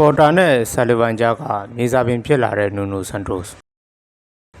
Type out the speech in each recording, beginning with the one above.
ပေါ်တာနဲ့ဆာလီဗန်ကြားကမြေစာပင်ဖြစ်လာတဲ့နူနိုဆန်တိုစ်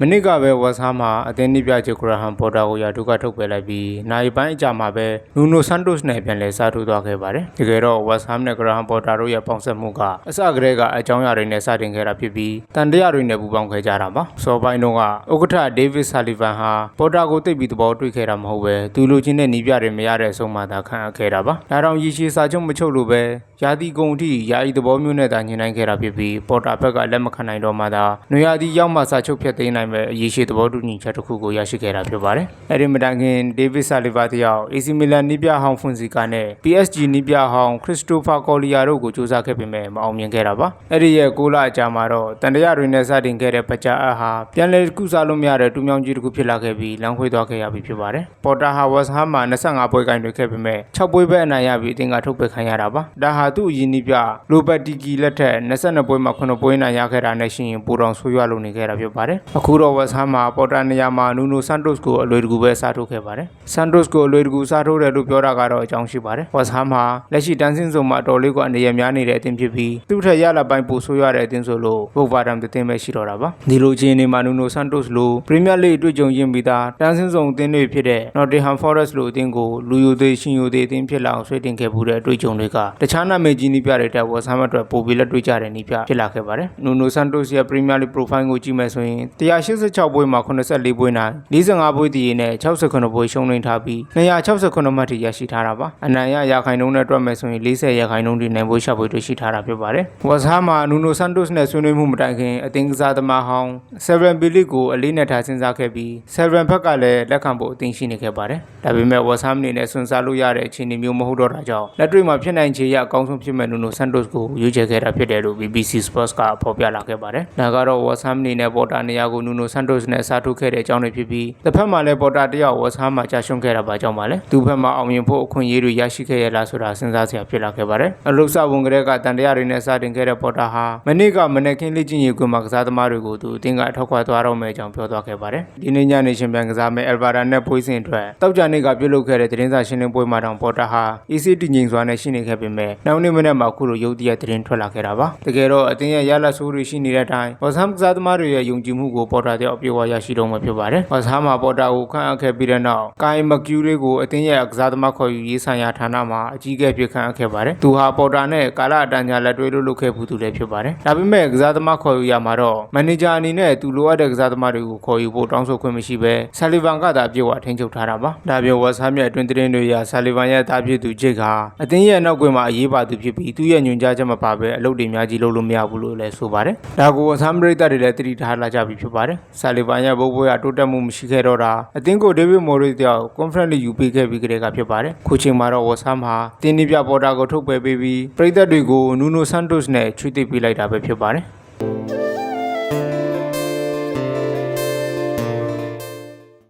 မနစ်ကပဲဝက်ဆာမှာအသင်းနိပြချေဂရဟမ်ပေါ်တာကိုရာဒုကထုတ်ပယ်လိုက်ပြီးနိုင်ပိုင်းအကြာမှာပဲနူနိုဆန်တိုစ်နဲ့ပြန်လည်စားထိုးသွားခဲ့ပါတယ်တကယ်တော့ဝက်ဆာနဲ့ဂရဟမ်ပေါ်တာတို့ရဲ့ပေါင်းစပ်မှုကအစကတည်းကအကြောင်းအရာတွေနဲ့စတင်ခဲ့တာဖြစ်ပြီးတန်တရားတွေနဲ့ပူးပေါင်းခဲ့ကြတာပါစောပိုင်းတုန်းကဥက္ကဋ္ဌဒေးဗစ်ဆာလီဗန်ဟာပေါ်တာကိုတိတ်ပြီးသဘောတွေ့ခဲ့တာမဟုတ်ပဲသူလူချင်းနဲ့နီးပြတွေမရတဲ့အဆုံးမှသာခံအပ်ခဲ့တာပါဒါတောင်ရည်ရှိစာချုပ်မချုပ်လို့ပဲယာတီကုံအထိယာယီသဘောမျိုးနဲ့သာညှိနှိုင်းခဲ့တာဖြစ်ပြီးပေါ်တာဘက်ကလက်မခံနိုင်တော့မှသာနွေရာသီရောက်မှစာချုပ်ဖြတ်သိမ်းနိုင်မဲ့အရေးရှိသဘောတူညီချက်တစ်ခုကိုရရှိခဲ့တာဖြစ်ပါတယ်အဲ့ဒီမတိုင်ခင်ဒေးဗစ်ဆာလီဗာတယောက် AC မီလန်နီးပြဟောင်းဖွန်စီကာနဲ့ PSG နီးပြဟောင်းခရစ္စတိုဖာကော်လီယာတို့ကိုစူးစမ်းခဲ့ပေမဲ့မအောင်မြင်ခဲ့တာပါအဲ့ဒီရဲ့6လအကြာမှာတော့တန်တရာတွေနဲ့စတင်ခဲ့တဲ့ပကြအပ်ဟာပြန်လည်ကုစားလို့မရတဲ့တူမြောင်ကြီးတစ်ခုဖြစ်လာခဲ့ပြီးလမ်းခွေသွားခဲ့ရပြီဖြစ်ပါတယ်ပေါ်တာဟာဝက်စ်ဟမ်မှာ25ပွဲကင်တွေခဲ့ပေမဲ့6ပွဲပဲအနိုင်ရပြီးအသင်းကထုတ်ပယ်ခံရတာပါဒါဟာသူ့အရင်နီးပြလိုဘတ်တီကီလက်ထက်22ပွဲမှာ9ပွဲနိုင်ရခဲ့တာနဲ့ရှိရင်ပူတောင်ဆိုးရွားလို့နေခဲ့တာဖြစ်ပါတယ်အခုတော့ဝက်စ်ဟမ်မှာပေါ်တာနေရာမှာနူနိုဆန်တိုစ်ကိုအလွယ်တကူပဲစားထုတ်ခဲ့ပါတယ်ဆန်တိုစ်ကိုအလွယ်တကူစားထုတ်တယ်လို့ပြောတာကတော့အကြောင်းရှိပါတယ်ဝက်စ်ဟမ်မှာလက်ရှိတန်းစင်းစုံမှာတော်လေးကအနေရများနေတဲ့အသင်းဖြစ်ပြီးသူ့ထက်ရလာပိုင်းပိုဆိုးရွားတဲ့အသင်းဆိုလို့ဘုတ်ဘာဒမ်တဲ့သင်းပဲရှိတော့တာပါဒီလိုချင်းနေမှာနူနိုဆန်တိုစ်လိုပရီးမီးယားလိတွေ့ကြုံရင်းပြီးသားတန်းစင်းစုံအသင်းတွေဖြစ်တဲ့ Nottingham Forest လိုအသင်းကိုလူယိုသေးရှင်ယိုသေးအသင်းဖြစ်လာအောင်ဆွဲတင်ခဲ့မှုတဲ့အတွေ့အကြုံတွေကတခြားနာမည်ကြီးနည်းပြတွေတက်ဝက်ဆမ်အတွက်ပိုပြီးလက်တွေ့ကြတဲ့နည်းပြဖြစ်လာခဲ့ပါတယ်နူနိုဆန်တိုစ်ရဲ့ Premier League profile ကိုကြည့်မယ်ဆိုရင်186ပွဲမှာ84ပွဲနိုင်45ပွဲတည်နဲ့69ပွဲရှုံးနိမ့်ထားပြီး269မှတ်ထိရရှိထားတာပါအနိုင်ရရာခိုင်နှုန်းနဲ့တွက်မယ်ဆိုရင်40ရာခိုင်နှုန်းထိနိုင်ပွဲရှာပွဲတွေ့ရှိထားတာဖြစ်ပါတယ်ဝက်ဆမ်မှာနူနိုဆန်တိုစ်နဲ့ဆွေးနွေးမှုမတိုင်ခင်အသင်းကစားသမားဟောင်း7ဘီလီကိုအလေးနဲ့ထားစဉ်းစားခဲ့ပြီး7ဘက်ကလည်းလက်ခံဖို့အသင်းရှိနေခဲ့ပါတယ်ဒါပေမဲ့ဝက်ဆမ်အနေနဲ့ဆွန်စားလို့ရတဲ့အခြေအနေမျိုးမဟုတ်တော့တာကြောင့်လက်တွေ့မှာဖြစ်နိုင်ခြေရအကောင်းဆုံးဖြစ်မဲ့နူနိုဆန်တိုစ်ကိုရွေးချယ်ခဲ့တာဖြစ်တယ်လို့ BBC Sports ကဖော်ပြလာခဲ့ပါတယ်ဒါကတော့ဝက်ဆမ်အနေနဲ့ပေါ်တာနေရာကိုနူနို ဆန်တိုစ်နဲ့စားထုတ်ခဲ့တဲ့အကြောင်းတွေဖြစ်ပြီးတစ်ဖက်မှာလည်းပေါ်တာတယောက်ဝက်ဆမ်မှာကြာရှုံးခဲ့တာပါကြောင့်ပါလေသူ့ဘက်မှာအောင်မြင်ဖို့အခွင့်အရေးတွေရရှိခဲ့ရလားဆိုတာစဉ်းစားစရာဖြစ်လာခဲ့ပါတယ်အလုဆဝန်ကလေးကတန်တရားတွေနဲ့စတင်ခဲ့တဲ့ပေါ်တာဟာမနေ့ကမနေ့ကင်းလေးချင်းရေကွင်းမှာကစားသမားတွေကိုသူအတင်းကအထောက်ခွာသွားတော့မယ်အကြောင်းပြောသွားခဲ့ပါတယ်ဒီနေ့ညနေရှင်ပြန်ကစားမဲ့အယ်ဗာဒါနဲ့ဖွေးစင်အတွက်တောက်ကြနေ့ကပြုလုပ်ခဲ့တဲ့သတင်းစာရှင်းလင်းပွဲမှာတောင်ပေါ်တာဟာ EC တည်ငြိမ်စွာနဲ့ရှိနေခဲ့ပေမဲ့နောက်နေ့မနေ့မှာအခုလိုရုတ်တရက်သတင်းထွက်လာခဲ့တာပါတကယ်တော့အတင်းရဲ့ရလဆိုးတွေရှိနေတဲ့အတိုင်းဘောဆမ်ကစားသမားတွေရဲ့ယုံကြည်မှုကိုပေါ်တာတဲ့အပြေအဝရရှိတော့မှာဖြစ်ပါတယ်ဘောဆမ်မှာပေါ်တာကိုခန့်အပ်ခဲ့ပြီးတဲ့နောက်ကိုင်မကျူးလေးကိုအတင်းရဲ့ကစားသမားခေါ်ယူရေးဆိုင်ရာဌာနမှာအကြီးအကဲဖြစ်ခန့်အပ်ခဲ့ပါတယ်သူဟာပေါ်တာနဲ့ကာလာအတန်ကြာလက်တွဲလို့လုပ်ခဲ့ဘူးသူလည်းဖြစ်ပါတယ်ဒါပေမဲ့ကစားသမားခေါ်ယူရမှာတော့မန်နေဂျာအနေနဲ့သူလိုအပ်တဲ့ကစားသမားတွေကိုခေါ်ယူဖို့တောင်းဆိုခွင့်မရှိဘဲဆာလီဗန်ကသာအပြည့်အဝထိန်းချုပ်ထားတာပါဒါပြင်ဝက်ဆမ်ရဲ့အတွင်းသတင်းတွေအရဆာလီဗန်ရဲ့တားဖြစ်သူဂျိတ်ဟာအတင်းရဲ့နောက်ကွယ်မှာအရေးပါသူဖြစ်ပြီးသူ့ရဲ့ညွှန်ကြားချက်မပါဘဲအလုပ်တွေအများကြီးလုပ်လို့မရဘူးလို့လည်းဆိုပါတယ်ဒါကိုဝက်ဆမ်ပရိသတ်တွေလည်းတတိထားလာကြပြီဖြစ်ပါတယ်ဆာလီဗန်ရဲ့ဘိုးဘွားကတိုးတက်မှုမရှိခဲ့တော့တာအတင်းကိုဒေးဗစ်မော်ရီတယောက်ကွန်ဖရင့်လေးယူပေးခဲ့ပြီးကြတဲ့ကဖြစ်ပါတယ်ခုချိန်မှာတော့ဝက်ဆမ်ဟာတင်းနီပြပေါ်တာကိုထုတ်ပယ်ပေးပြီးပရိသတ်တွေကိုနူနိုဆန်တိုစ်နဲ့ချွေးသိပ်ပေးလိုက်တာပဲဖြစ်ပါတယ်